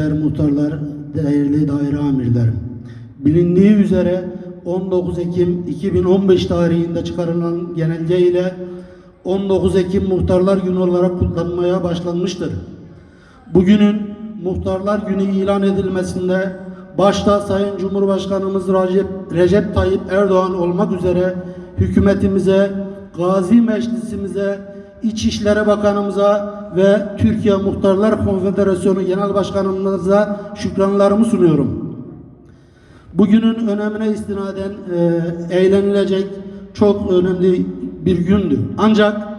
saygıdeğer muhtarlar, değerli daire amirlerim. Bilindiği üzere 19 Ekim 2015 tarihinde çıkarılan genelge ile 19 Ekim Muhtarlar Günü olarak kutlanmaya başlanmıştır. Bugünün Muhtarlar Günü ilan edilmesinde başta Sayın Cumhurbaşkanımız Recep, Recep Tayyip Erdoğan olmak üzere hükümetimize, Gazi Meclisimize, İçişleri Bakanımıza ve Türkiye Muhtarlar Konfederasyonu Genel Başkanımıza şükranlarımı sunuyorum. Bugünün önemine istinaden e, eğlenilecek çok önemli bir gündü. Ancak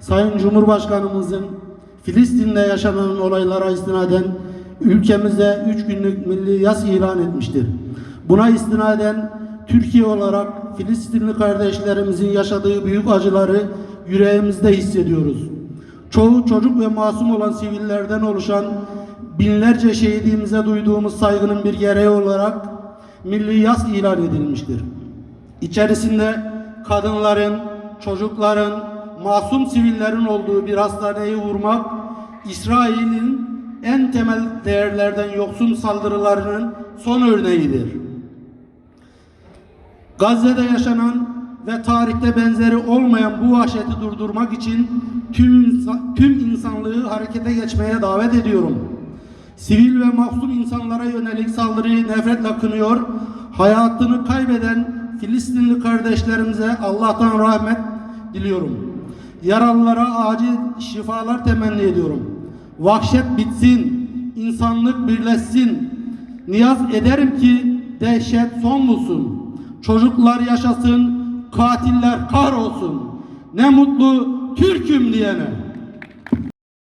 Sayın Cumhurbaşkanımızın Filistin'de yaşanan olaylara istinaden ülkemize 3 günlük milli yas ilan etmiştir. Buna istinaden Türkiye olarak Filistinli kardeşlerimizin yaşadığı büyük acıları yüreğimizde hissediyoruz. Çoğu çocuk ve masum olan sivillerden oluşan binlerce şehidimize duyduğumuz saygının bir gereği olarak milli yas ilan edilmiştir. İçerisinde kadınların, çocukların, masum sivillerin olduğu bir hastaneyi vurmak, İsrail'in en temel değerlerden yoksun saldırılarının son örneğidir. Gazze'de yaşanan ve tarihte benzeri olmayan bu vahşeti durdurmak için tüm, tüm insanlığı harekete geçmeye davet ediyorum. Sivil ve mahzun insanlara yönelik saldırıyı nefretle kınıyor, hayatını kaybeden Filistinli kardeşlerimize Allah'tan rahmet diliyorum. Yaralılara acil şifalar temenni ediyorum. Vahşet bitsin, insanlık birleşsin. Niyaz ederim ki dehşet son bulsun. Çocuklar yaşasın, katiller kahrolsun. Ne mutlu Türk'üm diyene.